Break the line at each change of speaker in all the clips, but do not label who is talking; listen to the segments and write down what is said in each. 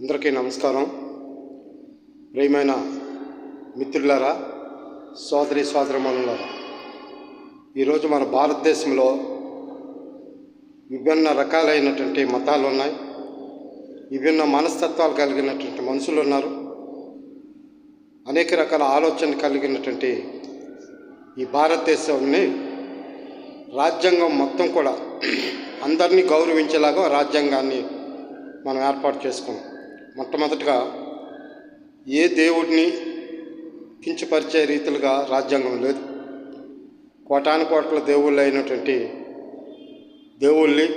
అందరికీ నమస్కారం. ప్రియమైన మిత్రులారా సోదరి సోదరమణులారా ఈరోజు మన భారతదేశంలో విభిన్న రకాలైనటువంటి మతాలు ఉన్నాయి. విభిన్న మనస్తత్వాలు కలిగినటువంటి మనుషులు ఉన్నారు. అనేక రకాల ఆలోచన కలిగినటువంటి ఈ భారతదేశాన్ని రాజ్యాంగం మొత్తం కూడా అందరినీ గౌరవించేలాగా రాజ్యాంగాన్ని మనం ఏర్పాటు చేసుకున్నాం. మొట్టమొదటిగా ఏ దేవుడిని కించపరిచే రీతిలుగా రాజ్యాంగం లేదు. కోటాను కోట్ల దేవుళ్ళు అయినటువంటి దేవుళ్ళని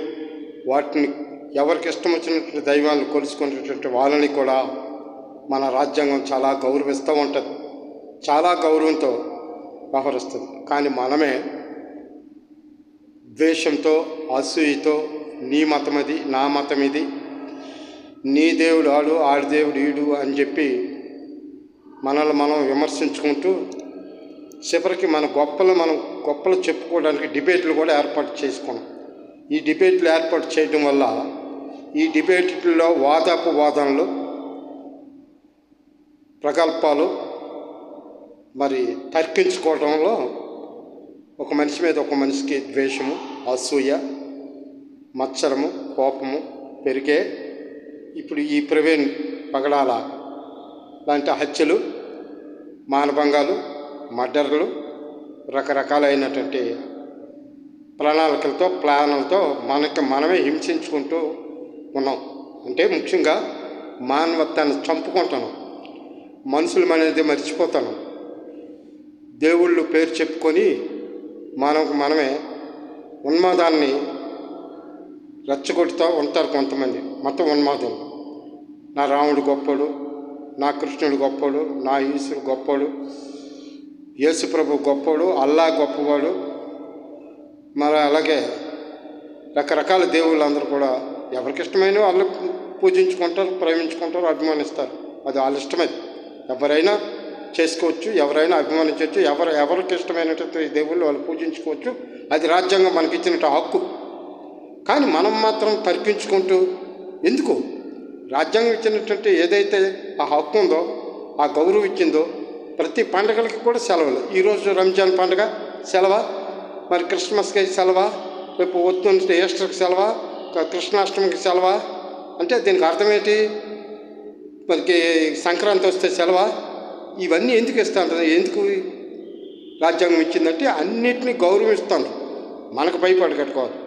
వాటిని ఎవరికి ఇష్టం వచ్చినటువంటి దైవాలను కొలుసుకునేటువంటి వాళ్ళని కూడా మన రాజ్యాంగం చాలా గౌరవిస్తూ ఉంటుంది. చాలా గౌరవంతో వ్యవహరిస్తుంది. కానీ మనమే ద్వేషంతో అసూయతో నీ మతం అది నా మతం ఇది నీ దేవుడు ఆడు ఆడి దేవుడు ఈడు అని చెప్పి మనల్ని మనం విమర్శించుకుంటూ చివరికి మన గొప్పలు మనం గొప్పలు చెప్పుకోవడానికి డిబేట్లు కూడా ఏర్పాటు చేసుకున్నాం. ఈ డిబేట్లు ఏర్పాటు చేయడం వల్ల ఈ డిబేట్లో వాదాపు వాదనలు ప్రకల్పాలు మరి తర్కించుకోవడంలో ఒక మనిషి మీద ఒక మనిషికి ద్వేషము అసూయ మచ్చరము కోపము పెరిగే ఇప్పుడు ఈ ప్రవీణ్ పగడాల లాంటి హత్యలు మానభంగాలు మర్డర్లు రకరకాలైనటువంటి ప్రణాళికలతో ప్లాన్లతో మనకి మనమే హింసించుకుంటూ ఉన్నాం. అంటే ముఖ్యంగా మానవత్వాన్ని చంపుకుంటున్నాం. మనుషులు అనేది మర్చిపోతాను దేవుళ్ళు పేరు చెప్పుకొని మనకు మనమే ఉన్మాదాన్ని రెచ్చగొడుతూ ఉంటారు కొంతమంది. మతం ఉన్మాదం. నా రాముడు గొప్పడు నా కృష్ణుడు గొప్పడు నా ఈశ్వరుడు గొప్పడు యేసుప్రభు గొప్పడు అల్లా గొప్పవాడు. మరి అలాగే రకరకాల దేవుళ్ళు అందరూ కూడా ఎవరికి ఇష్టమైన వాళ్ళు పూజించుకుంటారు ప్రేమించుకుంటారు అభిమానిస్తారు. అది వాళ్ళ ఇష్టమైంది ఎవరైనా చేసుకోవచ్చు ఎవరైనా అభిమానించవచ్చు ఎవరు ఎవరికి ఇష్టమైనటువంటి దేవుళ్ళు వాళ్ళు పూజించుకోవచ్చు. అది రాజ్యాంగం మనకి ఇచ్చినట్టు హక్కు. కానీ మనం మాత్రం తర్కించుకుంటూ ఎందుకు? రాజ్యాంగం ఇచ్చినటువంటి ఏదైతే ఆ హక్కు ఉందో ఆ గౌరవం ఇచ్చిందో ప్రతి పండగలకి కూడా సెలవులు. ఈరోజు రంజాన్ పండుగ సెలవ? మరి క్రిస్మస్కి సెలవ? రేపు వస్తుంటే ఈస్టర్కి సెలవ? కృష్ణాష్టమికి సెలవ? అంటే దీనికి అర్థం ఏంటి మనకి సంక్రాంతి వస్తే సెలవ? ఇవన్నీ ఎందుకు ఇస్తాను ఎందుకు రాజ్యాంగం ఇచ్చిందంటే అన్నిటినీ గౌరవిస్తాను మనకు భయపడి కట్టుకోవాలి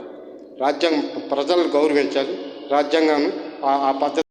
రాజ్యాంగం ప్రజలను గౌరవించాలి. రాజ్యాంగాన్ని ఆ పద్ధతి